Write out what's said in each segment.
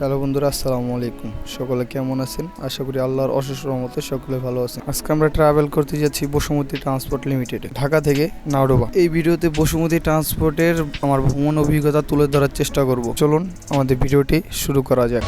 Hello বন্ধুরা, আসসালামু আলাইকুম। সকলে কেমন আছেন? আশা করি আল্লাহর অশেষ রহমতে সকলে ভালো আছেন। আজকে আমরা ট্রাভেল করতে যাচ্ছি বসুমতী ট্রান্সপোর্ট লিমিটেডে ঢাকা থেকে নাওডোবা এই ভিডিওতে বসুমতী ট্রান্সপোর্টের আমার ভ্রমণ অভিজ্ঞতা তুলে ধরার চেষ্টা করব। চলুন, আমাদের ভিডিওটি শুরু করা যাক।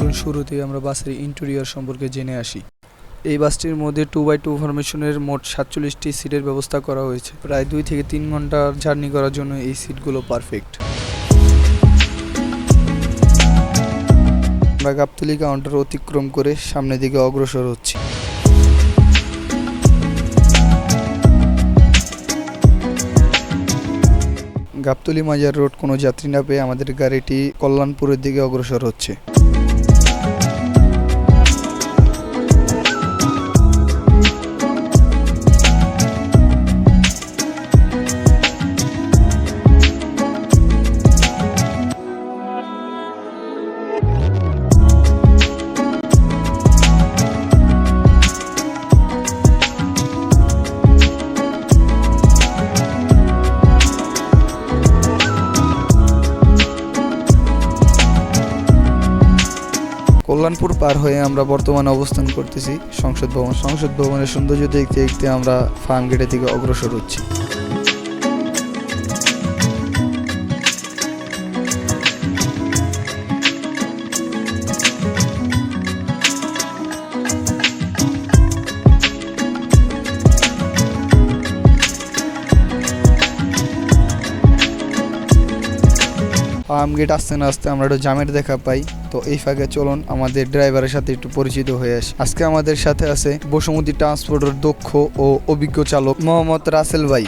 তো শুরুতেই আমরা বাসের ইন্টেরিয়র সম্পর্কে জেনে আসি। এই বাসটির মধ্যে টু বাই টু ফরমেশনের মোট সাতচল্লিশটি সিটের ব্যবস্থা করা হয়েছে। প্রায় দুই থেকে তিন ঘণ্টার জার্নি করার জন্য এই সিটগুলো পারফেক্ট আমরা গাবতলি কাউন্টার অতিক্রম করে সামনের দিকে অগ্রসর হচ্ছি। গাবতলি মাজার রোড কোনো যাত্রী না পেয়ে আমাদের গাড়িটি কল্যাণপুরের দিকে অগ্রসর হচ্ছে। কল্যাণপুর পার হয়ে আমরা বর্তমানে অবস্থান করতেছি সংসদ ভবন। সংসদ ভবনের সৌন্দর্য দেখতে দেখতে আমরা ফার্ম গেটের দিকে অগ্রসর হচ্ছি। ফার্ম গেট আসতে না আসতে আমরা একটু জামের দেখা পাই। তো এই ফাঁকে চলুন, আমাদের ড্রাইভারের সাথে একটু পরিচিত হয়ে আসি। আজকে আমাদের সাথে আছে বসুমতি ট্রান্সপোর্টের দক্ষ ও অভিজ্ঞ চালক মোহাম্মদ রাসেল ভাই।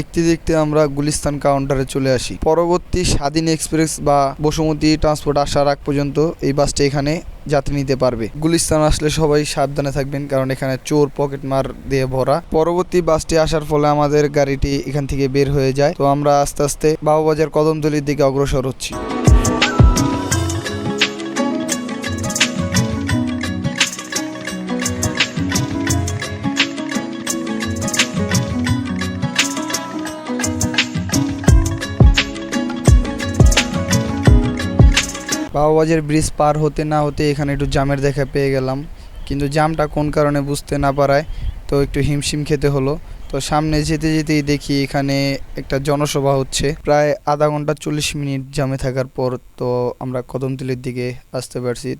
দেখতে দেখতে আমরা গুলিস্তান কাউন্টারে চলে আসি। পরবর্তী স্বাধীন এক্সপ্রেস বা বসুমতী ট্রান্সপোর্ট আসার আগ পর্যন্ত এই বাসটি এখানে যাত্রী নিতে পারবে। গুলিস্তান আসলে সবাই সাবধানে থাকবেন, কারণ এখানে চোর পকেট মার দিয়ে ভরা। পরবর্তী বাসটি আসার ফলে আমাদের গাড়িটি এখান থেকে বের হয়ে যায়। তো আমরা আস্তে আস্তে বাবুবাজার কদমতলির দিকে অগ্রসর হচ্ছি। বাবুবাজার ব্রিজ পার হতে না হতে এখানে একটু জামের দেখা পেয়ে গেলাম। কিন্তু জামটা কোন কারণে বুঝতে না পারায় তো একটু হিমশিম খেতে হলো। তো সামনে যেতে যেতেই দেখি এখানে একটা জনসভা হচ্ছে। প্রায় আধা ঘণ্টা চল্লিশ মিনিট জামে থাকার পর তো আমরা কদমতলির দিকে আসতে পারছি।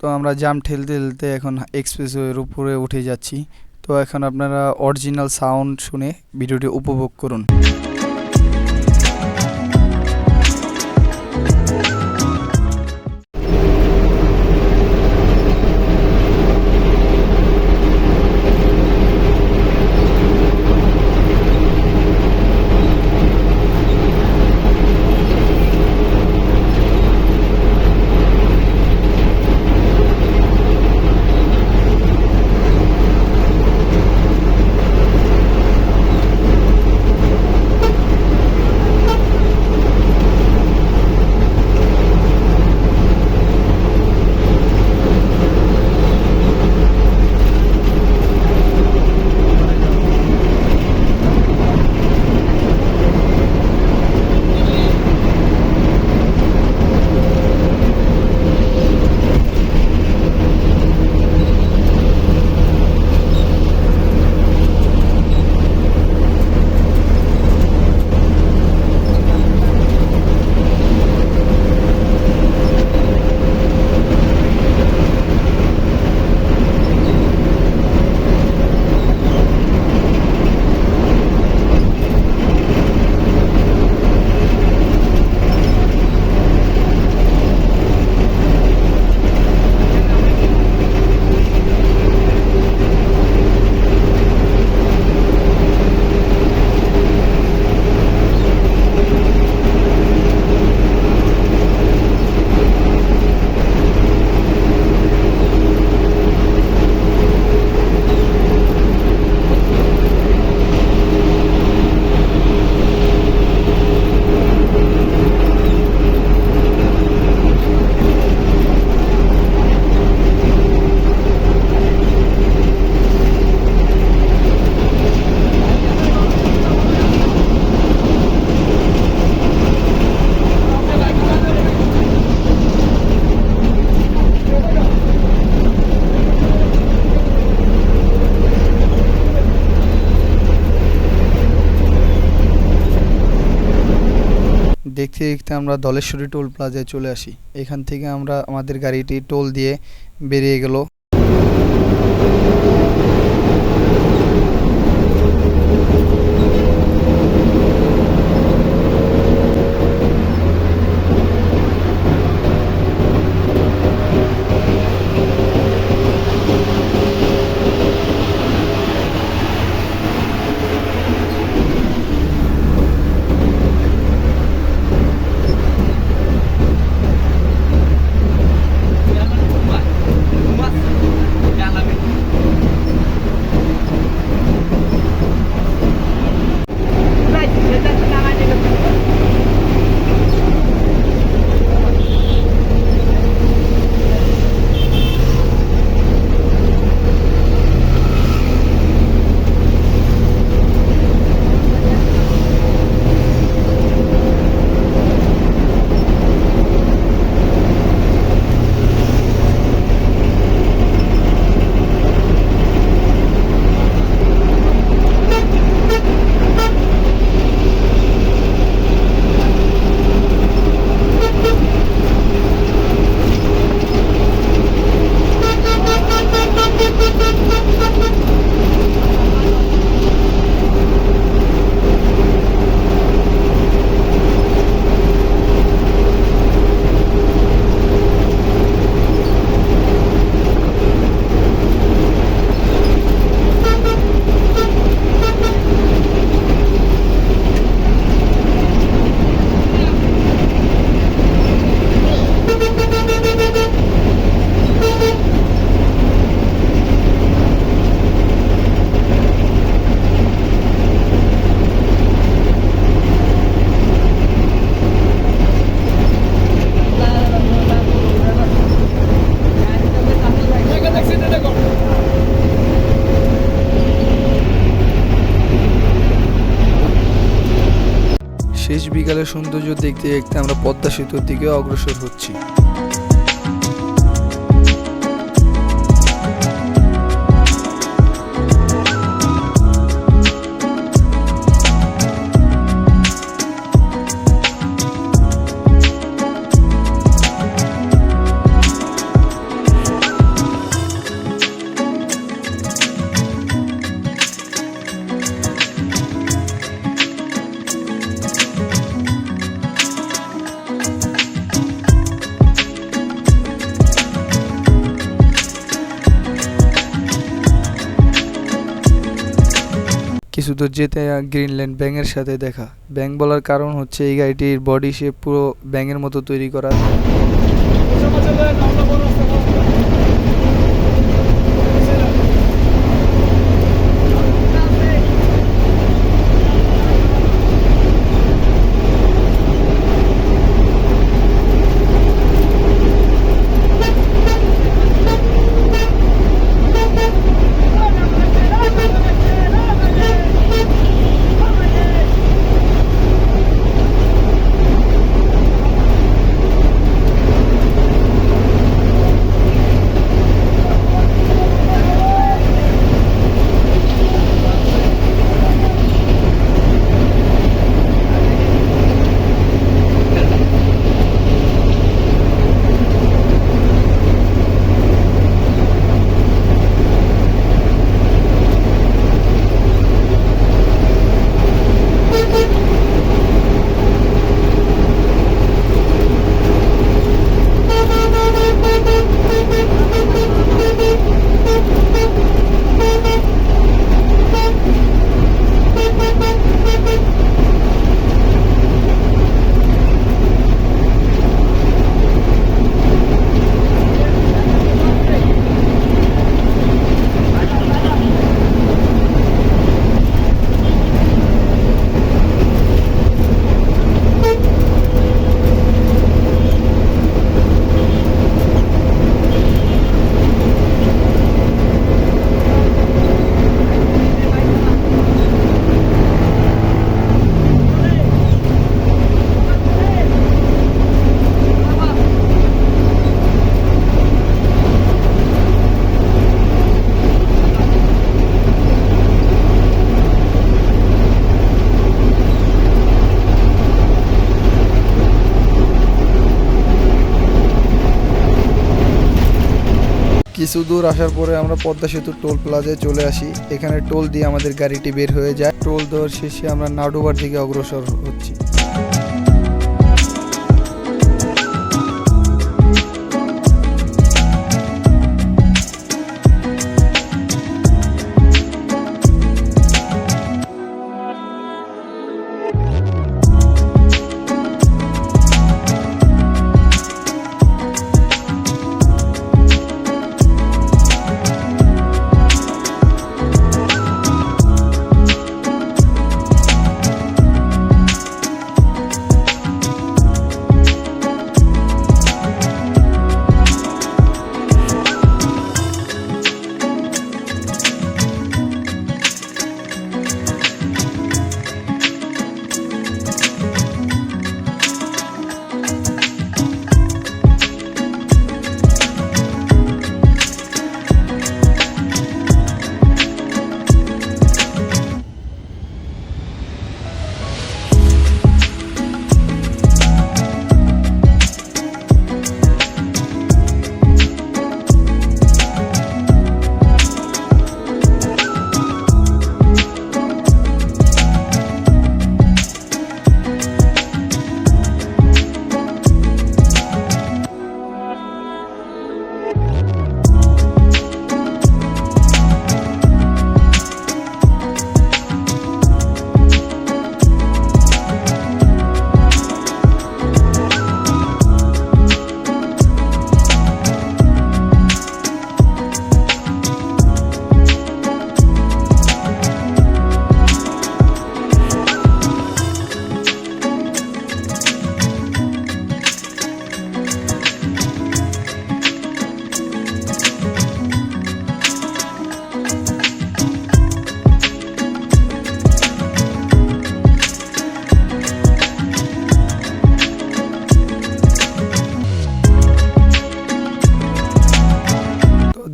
তো আমরা জাম ঠেলতে ঠেলতে এখন এক্সপ্রেসওয়ের উপরে উঠে যাচ্ছি। তো এখন আপনারা অরিজিনাল সাউন্ড শুনে ভিডিওটি উপভোগ করুন। দেখতে আমরা দলেশ্বরী টোল প্লাজায় চলে আসি। এখান থেকে আমরা আমাদের গাড়িটি টোল দিয়ে বেরিয়ে গেল। বিকালের সৌন্দর্য দেখতে দেখতে আমরা পদ্মা সেতুর দিকে অগ্রসর হচ্ছি। কিছু দূর যেতে গ্রিনল্যান্ড ব্যাঙের সাথে দেখা। ব্যাঙ বলার কারণ হচ্ছে এই গাড়িটির বডি শেপ পুরো ব্যাঙের মতো তৈরি করা। কিছু দূর আসার পরে আমরা পদ্মা সেতু টোল প্লাজায় চলে আসি। এখানে টোল দিয়ে আমাদের গাড়িটি বের হয়ে যায়। টোল দেওয়ার শেষে আমরা নাডুবার দিকে অগ্রসর হচ্ছি।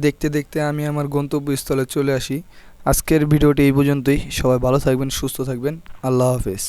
দেখতে দেখতে আমি আমার গন্তব্যস্থলে চলে আসি। আজকের ভিডিওটি এই পর্যন্তই। সবাই ভালো থাকবেন, সুস্থ থাকবেন। আল্লাহ হাফেজ।